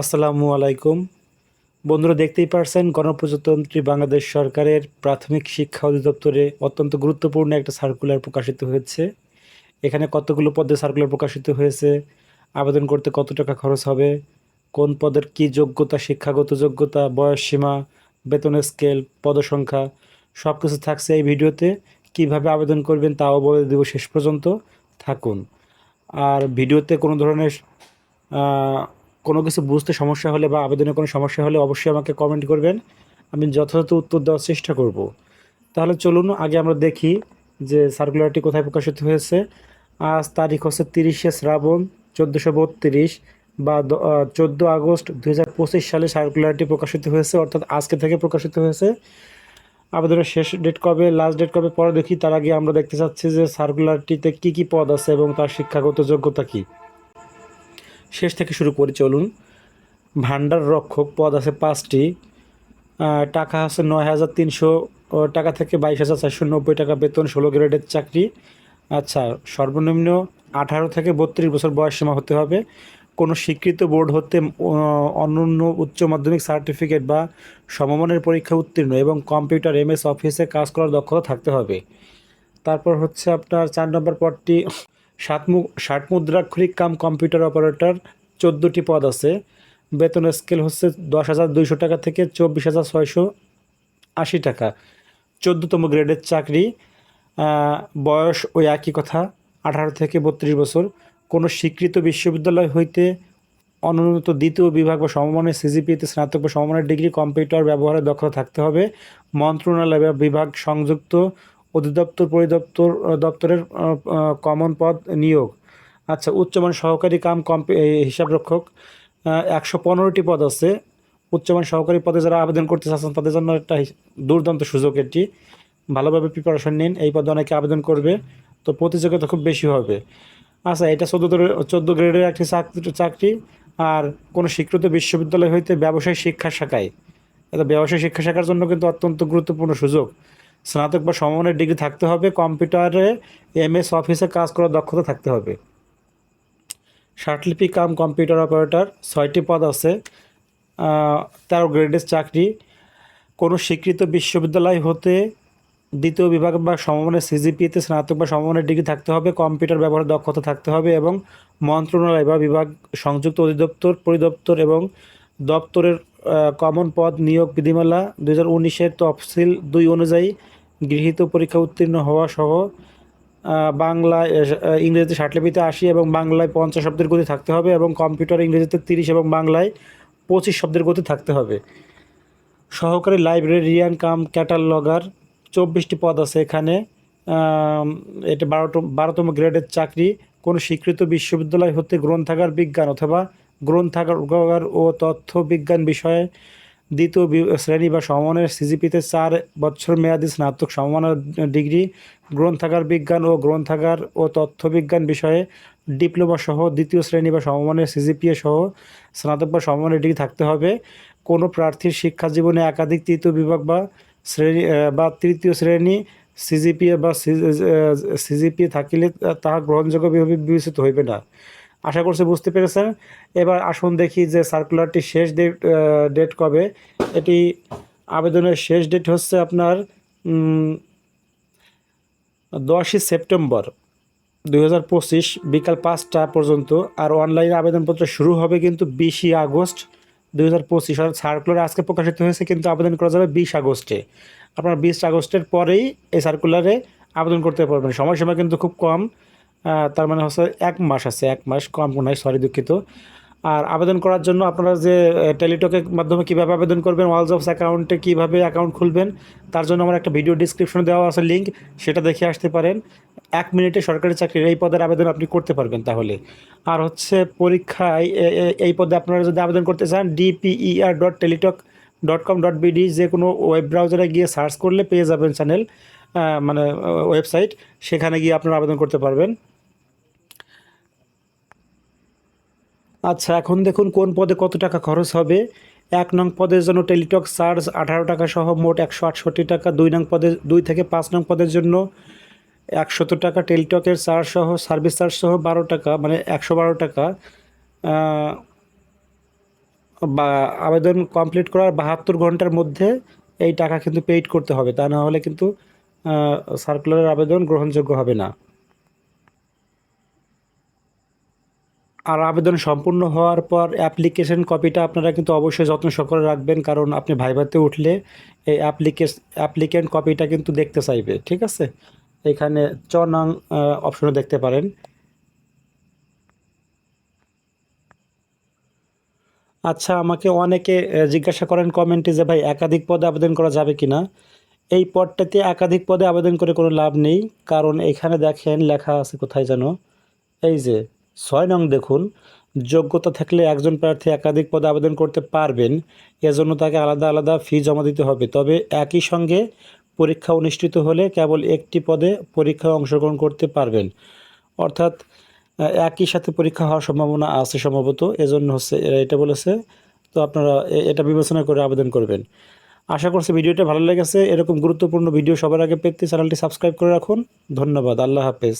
আসসালামু আলাইকুম। বন্ধুরা, দেখতেই পারছেন, গণপ্রজাতন্ত্রী বাংলাদেশ সরকারের প্রাথমিক শিক্ষা অধিদপ্তরে অত্যন্ত গুরুত্বপূর্ণ একটা সার্কুলার প্রকাশিত হয়েছে। এখানে কতগুলো পদে সার্কুলার প্রকাশিত হয়েছে, আবেদন করতে কত টাকা খরচ হবে, কোন পদের কি যোগ্যতা, শিক্ষাগত যোগ্যতা, বয়স সীমা বেতনের স্কেল পদসংখ্যা সব কিছু থাকছে এই ভিডিওতে। কীভাবে আবেদন করবেন তাও বলে দেব শেষ পর্যন্ত। থাকুন। আর ভিডিওতে কোনো ধরনের কোনো কিছু বুঝতে সমস্যা হলে বা আবেদনে কোনো সমস্যা হলে অবশ্যই আমাকে কমেন্ট করবেন। আমি যথাযথ উত্তর দেওয়ার চেষ্টা করব। তাহলে চলুন, আগে আমরা দেখি যে সার্কুলারটি কোথায় প্রকাশিত হয়েছে। আজ তারিখ হচ্ছে তিরিশে শ্রাবণ চোদ্দোশো বত্রিশ বা চোদ্দ আগস্ট দু হাজার পঁচিশ সালে সার্কুলারটি প্রকাশিত হয়েছে, অর্থাৎ আজকে থেকে প্রকাশিত হয়েছে। আবেদনের শেষ ডেট কবে লাস্ট ডেট কবে, পরে দেখি। তার আগে আমরা দেখতে চাচ্ছি যে সার্কুলারটিতে কি কি পদ আছে এবং তার শিক্ষাগত যোগ্যতা কী। শেষ থেকে শুরু করে চলুন। ভান্ডার রক্ষক পদ আছে পাঁচটি। টাকা আছে নয় হাজার তিনশো টাকা থেকে বাইশ হাজার চারশো নব্বই টাকা বেতন, ষোলো গ্রেডের চাকরি। আচ্ছা সর্বনিম্ন আঠারো থেকে বত্রিশ বছর বয়স সীমা হতে হবে। কোনো স্বীকৃত বোর্ড হতে অনন্য উচ্চ মাধ্যমিক সার্টিফিকেট বা সমমানের পরীক্ষা উত্তীর্ণ এবং কম্পিউটার, এমএস অফিসে কাজ করার দক্ষতা থাকতে হবে। তারপর হচ্ছে আপনার চার নম্বর পদটি সাত ষাট মুদ্রাক্ষরিক কাম কম্পিউটার অপারেটর। চোদ্দোটি পদ আছে। বেতনের স্কেল হচ্ছে দশ হাজার দুইশো টাকা থেকে চব্বিশ হাজার ছয়শো আশি টাকা। চোদ্দোতম গ্রেডের চাকরি বয়স ওই একই কথা, আঠারো থেকে বত্রিশ বছর। কোনো স্বীকৃত বিশ্ববিদ্যালয় হইতে অনুন্নত দ্বিতীয় বিভাগ বা সমমানের সিজিপিতে স্নাতক বা সমমানের ডিগ্রি কম্পিউটার ব্যবহারের দক্ষতা থাকতে হবে। মন্ত্রণালয় বা বিভাগ সংযুক্ত অধিদপ্তর, পরিদপ্তর, দপ্তরের কমন পদ নিয়োগ। আচ্ছা উচ্চমান সহকারী কাম কম্পি হিসাবরক্ষক একশো পনেরোটি পদ আছে। উচ্চমান সহকারী পদে যারা আবেদন করতে চাচ্ছেন, তাদের জন্য একটা দুর্দান্ত সুযোগ এটি। ভালোভাবে প্রিপারেশন নিন, এই পদে অনেকে আবেদন করবে, তো প্রতিযোগিতা খুব বেশি হবে। আচ্ছা এটা চোদ্দ চোদ্দ গ্রেডের একটি চাকরি চাকরি, আর কোনো স্বীকৃত বিশ্ববিদ্যালয় হইতে ব্যবসায় শিক্ষা শাখায়। এটা ব্যবসায় শিক্ষা শাখার জন্য কিন্তু অত্যন্ত গুরুত্বপূর্ণ সুযোগ। স্নাতক বা সমমানের ডিগ্রি থাকতে হবে, কম্পিউটারে এম এস অফিসে কাজ করার দক্ষতা থাকতে হবে। শার্টলিপি কাম কম্পিউটার অপারেটর, ছয়টি পদ আছে তেরো গ্রেডের চাকরি। কোনো স্বীকৃত বিশ্ববিদ্যালয় হতে দ্বিতীয় বিভাগ বা সমমানের সিজিপিতে স্নাতক বা সমমানের ডিগ্রি থাকতে হবে, কম্পিউটার ব্যবহারের দক্ষতা থাকতে হবে এবং মন্ত্রণালয় বা বিভাগ, সংযুক্ত অধিদপ্তর, পরিদপ্তর এবং দপ্তরের কমন পদ নিয়োগ বিধিমালা দু হাজার উনিশের তফসিল দুই অনুযায়ী গৃহীত পরীক্ষা উত্তীর্ণ হওয়া সহ বাংলায় ইংরেজিতে ষাটলিপিতে আশি এবং বাংলায় পঞ্চাশ শব্দের গতি থাকতে হবে এবং কম্পিউটার ইংরেজিতে তিরিশ এবং বাংলায় পঁচিশ শব্দের গতি থাকতে হবে। সহকারী লাইব্রেরিয়ান কাম ক্যাটালগার চব্বিশটি পদ আছে এখানে। এটা বারোতম বারোতম গ্রেডের চাকরি। কোনো স্বীকৃত বিশ্ববিদ্যালয় হতে গ্রন্থাগার, বিজ্ঞান অথবা গ্রন্থাগার ও তথ্য বিজ্ঞান বিষয়ে দ্বিতীয় শ্রেণি বা সমমানের সিজিপিতে চার বছর মেয়াদী স্নাতক সমমানের ডিগ্রি, গ্রন্থাগার বিজ্ঞান ও গ্রন্থাগার ও তথ্য বিজ্ঞান বিষয়ে ডিপ্লোমা সহ দ্বিতীয় শ্রেণি বা সমমানের সিজিপিএ সহ স্নাতক বা সমমানের ডিগ্রি থাকতে হবে। কোনো প্রার্থীর শিক্ষা জীবনে একাধিক তৃতীয় বিভাগ বা শ্রেণি বা তৃতীয় শ্রেণি সিজিপিএ বা সিজিপিএ থাকিলে তাহা গ্রহণযোগ্য বিবেচিত হইবে না। আশা করছি বুঝতে পেরেছেন। এবার আসুন দেখি যে সার্কুলারটি শেষ ডেট ডেট কবে। এটি আবেদনের শেষ ডেট হচ্ছে আপনার দশই সেপ্টেম্বর দুই হাজার পঁচিশ, বিকাল পাঁচটা পর্যন্ত। আর অনলাইনে আবেদনপত্র শুরু হবে কিন্তু বিশই আগস্ট দুই হাজার পঁচিশ। আর সার্কুলার আজকে প্রকাশিত হয়েছে কিন্তু আবেদন করা যাবে বিশ আগস্টে। আপনার বিশ আগস্টের পরেই এই সার্কুলারে আবেদন করতে পারবেন। সময়সীমা কিন্তু খুব কম। তার মানে হচ্ছে এক মাস আছে, এক মাস কম নয় সরি দুঃখিত। আর আবেদন করার জন্য আপনারা যে টেলিটকের মাধ্যমে কীভাবে আবেদন করবেন ওয়াল জবস অ্যাকাউন্টে কীভাবে অ্যাকাউন্ট খুলবেন, তার জন্য আমার একটা ভিডিও ডিসক্রিপশনে দেওয়া আছে লিঙ্ক সেটা দেখে আসতে পারেন। এক মিনিটে সরকারি চাকরির এই পদের আবেদন আপনি করতে পারবেন তাহলে। আর হচ্ছে পরীক্ষায় এই পদে আপনারা যদি আবেদন করতে চান DPER dot Teletalk dot com dot BD যে কোনো ওয়েব ব্রাউজারে গিয়ে সার্চ করলে পেয়ে যাবেন চ্যানেল মানে ওয়েবসাইট সেখানে গিয়ে আপনারা আবেদন করতে পারবেন। আচ্ছা এখন দেখুন কোন পদে কত টাকা খরচ হবে। এক নং পদের জন্য টেলিটক চার্জ আঠারো টাকা সহ মোট একশো আটষট্টি টাকা। দুই নং পদে দুই থেকে পাঁচ নং পদের জন্য একশত টাকা টেলিটকের চার্জ সহ, সার্ভিস চার্জ সহ বারো টাকা মানে একশো বারো টাকা। বা আবেদন কমপ্লিট করার বাহাত্তর ঘণ্টার মধ্যে এই টাকা কিন্তু পেইড করতে হবে। তা না হলে কিন্তু সার্কুলারের আবেদন গ্রহণযোগ্য হবে না। আর আবেদন সম্পূর্ণ হওয়ার পর অ্যাপ্লিকেশন কপিটা আপনারা কিন্তু অবশ্যই যত্ন সহকারে রাখবেন, কারণ আপনি ভাইভাতে উঠলে এই অ্যাপ্লিকেশ অ্যাপ্লিকেন্ট কপিটা কিন্তু দেখতে চাইবে, ঠিক আছে? এখানে চ নং অপশনে দেখতে পারেন। আচ্ছা আমাকে অনেকে জিজ্ঞাসা করেন কমেন্টে যে, ভাই, একাধিক পদে আবেদন করা যাবে কিনা? এই পদটাতে একাধিক পদে আবেদন করে কোনো লাভ নেই, কারণ এখানে দেখেন লেখা আছে কোথায় যেন, এই যে ছয় নং দেখুন, যোগ্যতা থাকলে একজন প্রার্থী একাধিক পদে আবেদন করতে পারবেন, এজন্য তাকে আলাদা আলাদা ফি জমা দিতে হবে। তবে একই সঙ্গে পরীক্ষা অনুষ্ঠিত হলে কেবল একটি পদে পরীক্ষায় অংশগ্রহণ করতে পারবেন। অর্থাৎ একই সাথে পরীক্ষা হওয়ার সম্ভাবনা আছে সম্ভবত, এজন্য হচ্ছে এটা বলেছে। তো আপনারা এটা বিবেচনা করে আবেদন করবেন। আশা করছি ভিডিওটা ভালো লেগেছে। এরকম গুরুত্বপূর্ণ ভিডিও সবার আগে পেতে চ্যানেলটি সাবস্ক্রাইব করে রাখুন। ধন্যবাদ। আল্লাহ হাফেজ।